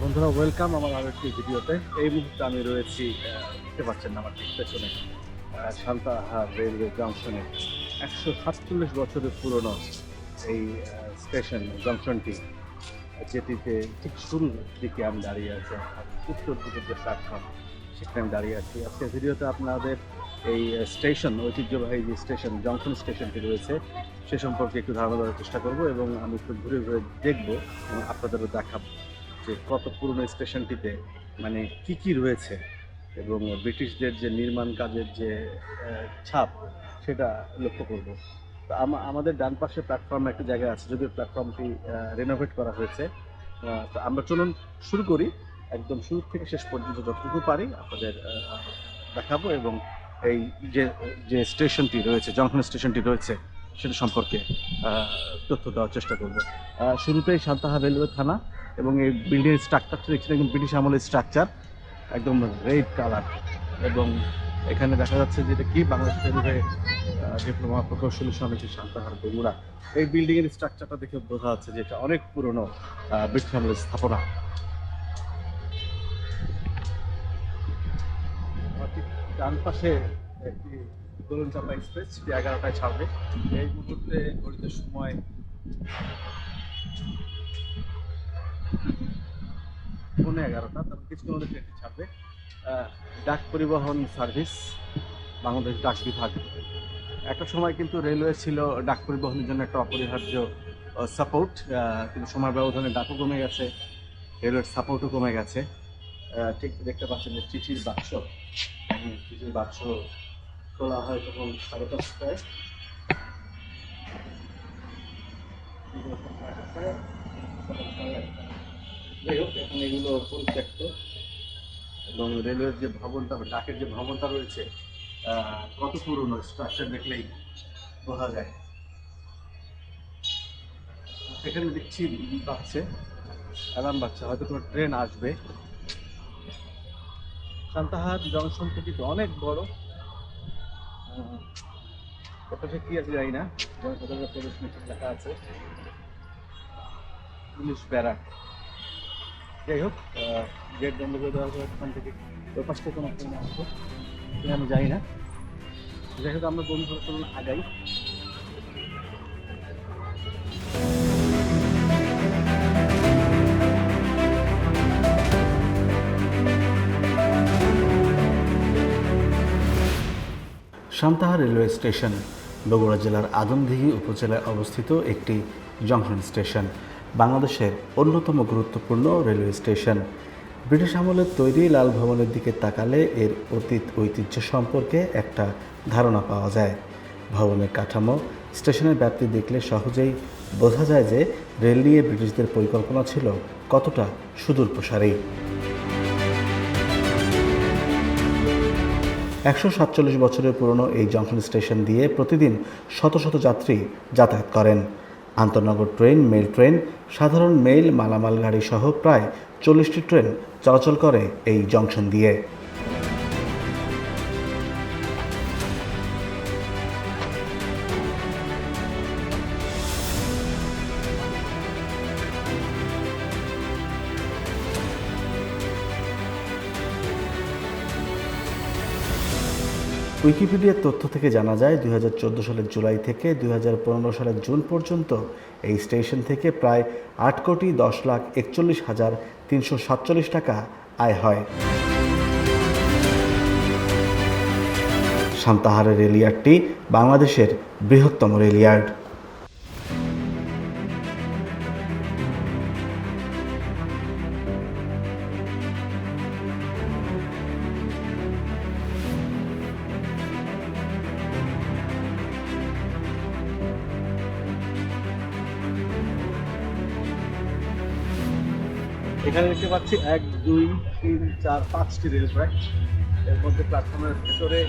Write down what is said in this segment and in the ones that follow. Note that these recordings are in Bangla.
বন্ধুরা ওয়েলকাম আমার আরও একটি ভিডিওতে। এই মুহূর্তে আমি রয়েছি দেখতে পাচ্ছেন আমার ঠিক পেছনে সান্তাহার রেলওয়ে জংশনে একশো সাতচল্লিশ বছরের পুরনো এই স্টেশন জংশনটি যেটিতে ঠিক শুরুর দিকে আমি দাঁড়িয়ে আছি উত্তর দিকের যে প্ল্যাটফর্ম সেখানে আমি দাঁড়িয়ে আছি। আজকের ভিডিওতে আপনাদের এই স্টেশন ঐতিহ্যবাহী যে স্টেশন জংশন স্টেশনটি রয়েছে, সে সম্পর্কে একটু ধারণা দেওয়ার চেষ্টা করব এবং আমি একটু ঘুরে ঘুরে দেখব এবং আপনাদেরও দেখাবো। যে কত পুরনো স্টেশনটিতে মানে কি কি রয়েছে এবং ব্রিটিশদের যে নির্মাণ কাজের যে ছাপ, সেটা লক্ষ্য করব। আমাদের ডান পাশে প্ল্যাটফর্মে একটা জায়গা আছে, যদিও প্ল্যাটফর্মটি রেনোভেট করা হয়েছে। তো আমরা চলুন শুরু করি। একদম শুরু থেকে শেষ পর্যন্ত যতটুকু পারি আপনাদের দেখাবো এবং এই যে যে স্টেশনটি রয়েছে জংশন স্টেশনটি রয়েছে, সেটা সম্পর্কে তথ্য দেওয়ার চেষ্টা করব। শুরুতেই সান্তাহা রেলওয়ে থানা। এবং এই বিল্ডিং স্ট্রাকচারটা দেখছেন একদম ব্রিটিশ আমলের স্ট্রাকচার একদম রেড কালার এবং এখানে দেখা যাচ্ছে যে এটা কি? বাংলাদেশ ডিপ্লোমা প্রকৌশলী সমিতি সান্তাহার বগুড়া। এই বিল্ডিং এর স্ট্রাকচারটা দেখে বোঝা যাচ্ছে যে এটা অনেক পুরনো ব্রিটিশ আমলের স্থাপনা। ডান পাশে একটি চাপা এক্সপ্রেস এগারোটায় ছাড়বে। এই মুহূর্তে ঘড়িতে সময় পৌনে এগারোটা তারপর কিছুক্ষণ মধ্যে ট্রেনটি ছাড়বে। ডাক পরিবহন সার্ভিস, বাংলাদেশ ডাক বিভাগ। একটা সময় কিন্তু রেলওয়ে ছিল ডাক পরিবহনের জন্য একটা অপরিহার্য সাপোর্ট কিন্তু সময় ব্যবধানে ডাকও কমে গেছে, রেলওয়ের সাপোর্টও কমে গেছে। ঠিক দেখতে পাচ্ছেন যে চিঠির বাক্স চিঠির বাক্স খোলা হয় তখন সাড়ে দশটায়। যাই হোক, এখন এগুলো পরিত্যক্ত। এবং রেলওয়ের যে ভবনটা ডাকের যে ভবনটা রয়েছে কত পুরনো স্ট্রাকচার দেখলেই বোঝা যায়। এখানে দেখছি বাচ্চে অ্যালার্ম বাচ্চা, হয়তো কোনো ট্রেন আসবে। সান্তাহার জংশন থেকে অনেক বড়। ওটাতে কি আছে জানি না, জনসাধারণের প্রবেশ লেখা আছে। Police barrack. যাই হোক গেট বন্ধ করে দেওয়া হয়েছে ওখান থেকে। ওই পাশ থেকে কোনো ট্রেন কিনা আমি জানি না। যাই হোক, আমরা বন্ধু চলুন আগাই। সান্তাহার রেলওয়ে স্টেশন, বগুড়া জেলার আদমদিঘি উপজেলায় অবস্থিত একটি জংশন স্টেশন। বাংলাদেশের অন্যতম গুরুত্বপূর্ণ রেলওয়ে স্টেশন। ব্রিটিশ আমলের তৈরি লাল ভবনের দিকে তাকালে এর অতীত ঐতিহ্য সম্পর্কে একটা ধারণা পাওয়া যায়। ভবনের কাঠামো, স্টেশনের ব্যাপ্তি দেখলে সহজেই বোঝা যায় যে রেল নিয়ে ব্রিটিশদের পরিকল্পনা ছিল কতটা সুদূর প্রসারী। একশো সাতচল্লিশ বছরের পুরনো এই জংশন স্টেশন দিয়ে প্রতিদিন শত শত যাত্রী যাতায়াত করেন। আন্তনগর ট্রেন, মেল ট্রেন, সাধারণ মেল, মালামাল গাড়ি সহ প্রায় চল্লিশটি ট্রেন চলাচল করে এই জংশন দিয়ে। উইকিপিডিয়ার তথ্য থেকে জানা যায়, দুই হাজার চোদ্দ সালের জুলাই থেকে দুই হাজার পনেরো সালের জুন পর্যন্ত এই স্টেশন থেকে প্রায় আট কোটি দশ লাখ একচল্লিশ হাজার তিনশো সাতচল্লিশ টাকা আয় হয়। সান্তাহারের রেলিয়ার্ডটি বাংলাদেশের বৃহত্তম রেলিয়ার্ড এখানে দেখতে পাচ্ছি এক, দুই, তিন, চার, পাঁচটি রেল ট্র্যাক এর মধ্যে প্ল্যাটফর্মের ভেতরে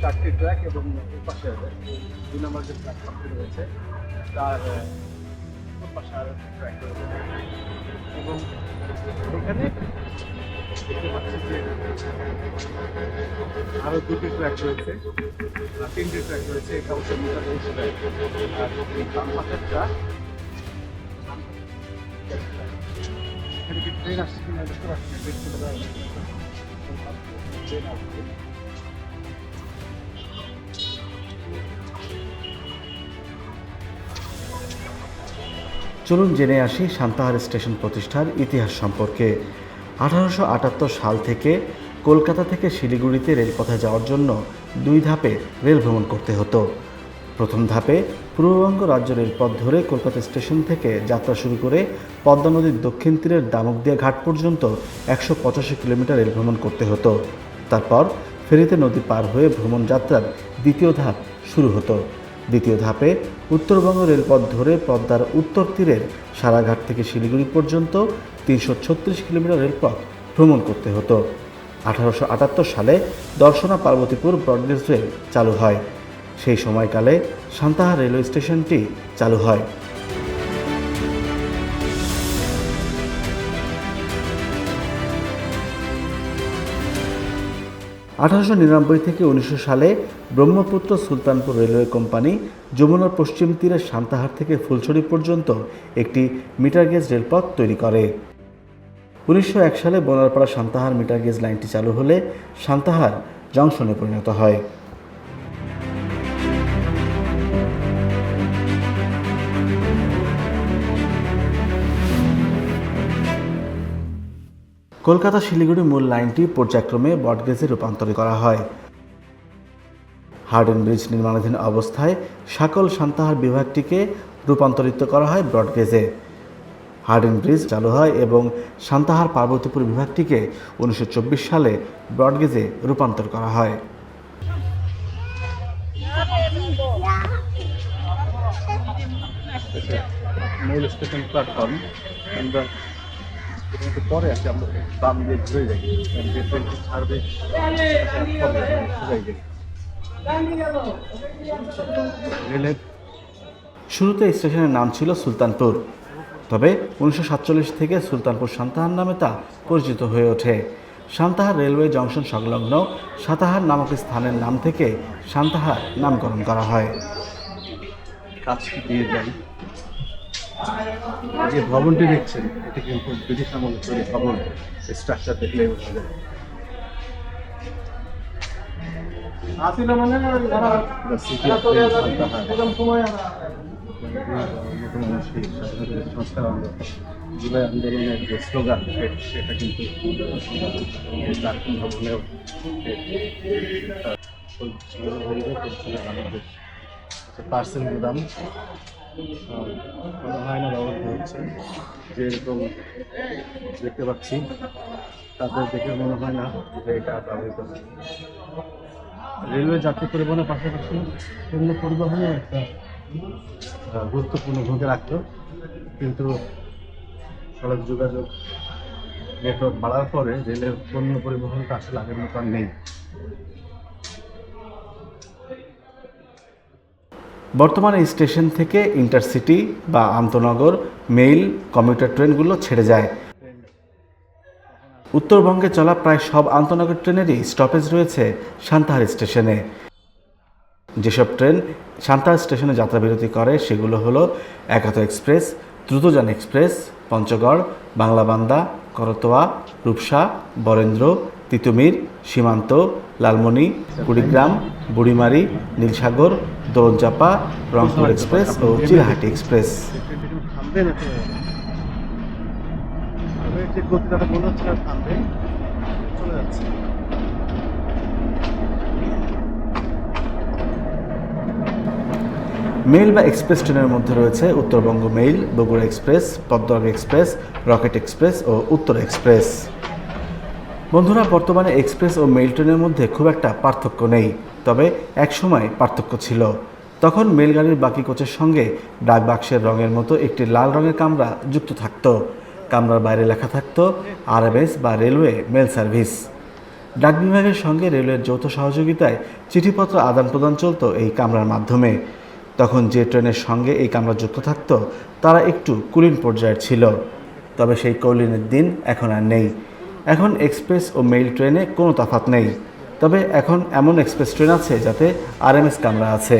চারটি ট্র্যাক এবং পাশে দুই নম্বর যে প্ল্যাটফর্মটি রয়েছে, তার পাশে আরও ট্র্যাক রয়েছে। এবং দুটি ট্র্যাক রয়েছে তিনটি ট্র্যাক রয়েছে। এটা অবশ্য মিটার আর এই ট্র্যাক চলুন জেনে আসি সান্তাহার স্টেশন প্রতিষ্ঠার ইতিহাস সম্পর্কে। আঠারোশো আটাত্তর সাল থেকে কলকাতা থেকে শিলিগুড়িতে রেলপথে যাওয়ার জন্য দুই ধাপে রেল ভ্রমণ করতে হতো। প্রথম ধাপে পূর্ববঙ্গ রাজ্য রেলপথ ধরে কলকাতা স্টেশন থেকে যাত্রা শুরু করে পদ্মা নদীর দক্ষিণ তীরের দামকদিয়া ঘাট পর্যন্ত একশো পঁচাশি কিলোমিটার রেল ভ্রমণ করতে হতো। তারপর ফেরিতে নদী পার হয়ে ভ্রমণ যাত্রার দ্বিতীয় ধাপ শুরু হতো। দ্বিতীয় ধাপে উত্তরবঙ্গ রেলপথ ধরে পদ্মার উত্তর তীরের সারাঘাট থেকে শিলিগুড়ি পর্যন্ত তিনশো ছত্রিশ কিলোমিটার রেলপথ ভ্রমণ করতে হতো। আঠারোশো আটাত্তর সালে দর্শনা পার্বতীপুর ব্রডগেজ রেল চালু হয়। সেই সময়কালে সান্তাহার রেলওয়ে স্টেশনটি চালু হয়। আঠারোশো নিরানব্বই থেকে উনিশশো সালে ব্রহ্মপুত্র সুলতানপুর রেলওয়ে কোম্পানি যমুনার পশ্চিম তীরের সান্তাহার থেকে ফুলছড়ি পর্যন্ত একটি মিটার গেজ রেলপথ তৈরি করে। উনিশশো এক সালে বোনারপাড়া সান্তাহার মিটার গেজ লাইনটি চালু হলে সান্তাহার জংশনে পরিণত হয়। কলকাতা শিলিগুড়ি মূল লাইনটি পর্যায়ক্রমে বটগেজে রূপান্তরিত করা হয়। হার্ডেন ব্রিজ নির্মাণাধীন অবস্থায় সকল সান্তাহার বিভাগটিকে রূপান্তরিত করা হয় ব্রডগেজে হার্ডেন ব্রিজ চালু হয় এবং সান্তাহার পার্বতীপুর বিভাগটিকে উনিশশো চব্বিশ সালে ব্রডগেজে রূপান্তর করা হয়। মূল স্টেশন প্ল্যাটফর্ম একটু পরে আসি আমরা বাম দিয়ে ঘুরে যাই। ছাড়বে। রেলের শুরুতে স্টেশনের নাম ছিল সুলতানপুর তবে উনিশশো সাতচল্লিশ থেকে সুলতানপুর সান্তাহার নামে তা পরিচিত হয়ে ওঠে। সান্তাহার রেলওয়ে জংশন সংলগ্ন সাতাহার নামক স্থানের নাম থেকে সান্তাহার নামকরণ করা হয়। কাজটি দিয়ে যাই? যে ভবনটি দেখছেন এটি কিন্তু ব্রিটিশ আমলের তৈরি ভবন স্ট্রাকচার দেখলে বোঝা যায় জুলাই আন্দোলনের যে স্লোগান সেটা কিন্তু ভবনেও পার্সেল আহ, হয় না হচ্ছে দেখতে পাচ্ছি তাদের দেখে মনে হয় না যে এটা ব্যবহৃত রেলওয়ে যাত্রী পরিবহনের পাশাপাশি অন্য পরিবহনেও একটা গুরুত্বপূর্ণ ভূমিকা রাখত। কিন্তু সড়ক যোগাযোগ নেটওয়ার্ক বাড়ার পরে রেলের পণ্য পরিবহনটা আসলে আগের মতো নেই। বর্তমানে স্টেশন থেকে ইন্টারসিটি বা আন্তনগর মেইল কমিউটার ট্রেনগুলো ছেড়ে যায়। উত্তরবঙ্গে চলা প্রায় সব আন্তনগর ট্রেনেরই স্টপেজ রয়েছে সান্তাহার স্টেশনে। যেসব ট্রেন সান্তাহার স্টেশনে যাত্রাবিরতি করে সেগুলো হলো Ekota express, Drutojan express, Panchagarh, Banglabandha, Karatoya, Rupsha, Barendra Titumir, Simanta, Lalmoni, Kurigram, Burimari, Nilsagar Dolonchapa Rangpur express ও চিলাহাটি এক্সপ্রেস। মেইল বা এক্সপ্রেস ট্রেনের মধ্যে রয়েছে Uttarbanga mail, Bogura express Padmarag express, rocket express ও উত্তর এক্সপ্রেস। বন্ধুরা, বর্তমানে এক্সপ্রেস ও মেল ট্রেনের মধ্যে খুব একটা পার্থক্য নেই, তবে একসময় পার্থক্য ছিল। তখন মেলগাড়ির বাকি কোচের সঙ্গে ডাক বাক্সের রঙের মতো একটি লাল রঙের কামরা যুক্ত থাকতো। কামরার বাইরে লেখা থাকতো আরএমএস বা রেলওয়ে মেল সার্ভিস। ডাক বিভাগের সঙ্গে রেলওয়ের যৌথ সহযোগিতায় চিঠিপত্র আদান প্রদান চলতো এই কামরার মাধ্যমে। তখন যে ট্রেনের সঙ্গে এই কামরা যুক্ত থাকত, তারা একটু কুলিন পর্যায়ের ছিল। তবে সেই কৌলিনের দিন এখন আর নেই। এখন এক্সপ্রেস ও মেইল ট্রেনে কোনো তফাৎ নেই। তবে এখন এমন এক্সপ্রেস ট্রেন আছে যাতে আরএমএস কামরা আছে।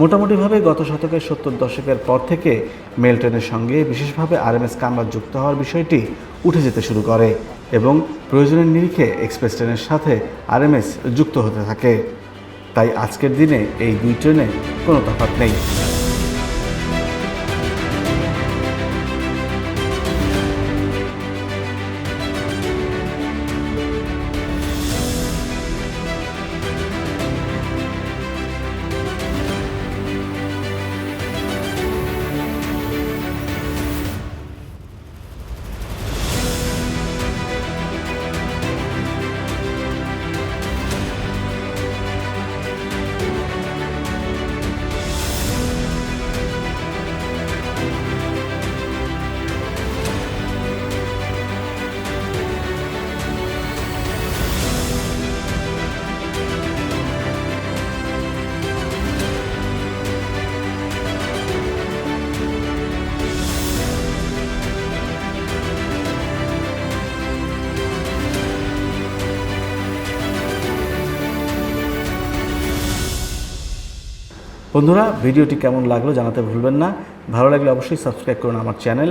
মোটামুটিভাবে গত শতকের সত্তর দশকের পর থেকে মেল ট্রেনের সঙ্গে বিশেষভাবে আরএমএস কামরা যুক্ত হওয়ার বিষয়টি উঠে যেতে শুরু করে এবং প্রয়োজনের নিরিখে এক্সপ্রেস ট্রেনের সাথে আরএমএস যুক্ত হতে থাকে। তাই আজকের দিনে এই দুই ট্রেনে কোনো তফাৎ নেই। বন্ধুরা, ভিডিওটি কেমন লাগল জানাতে ভুলবেন না। ভালো লাগলে অবশ্যই সাবস্ক্রাইব করুন আমার চ্যানেল।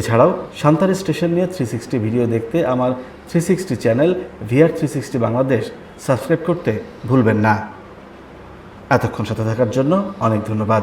এছাড়াও, সান্তারি স্টেশন নিয়ে থ্রি সিক্সটি ভিডিও দেখতে আমার three sixty channel VR three sixty Bangladesh, subscribe করতে ভুলবেন না। এতক্ষণ সাথে থাকার জন্য অনেক ধন্যবাদ।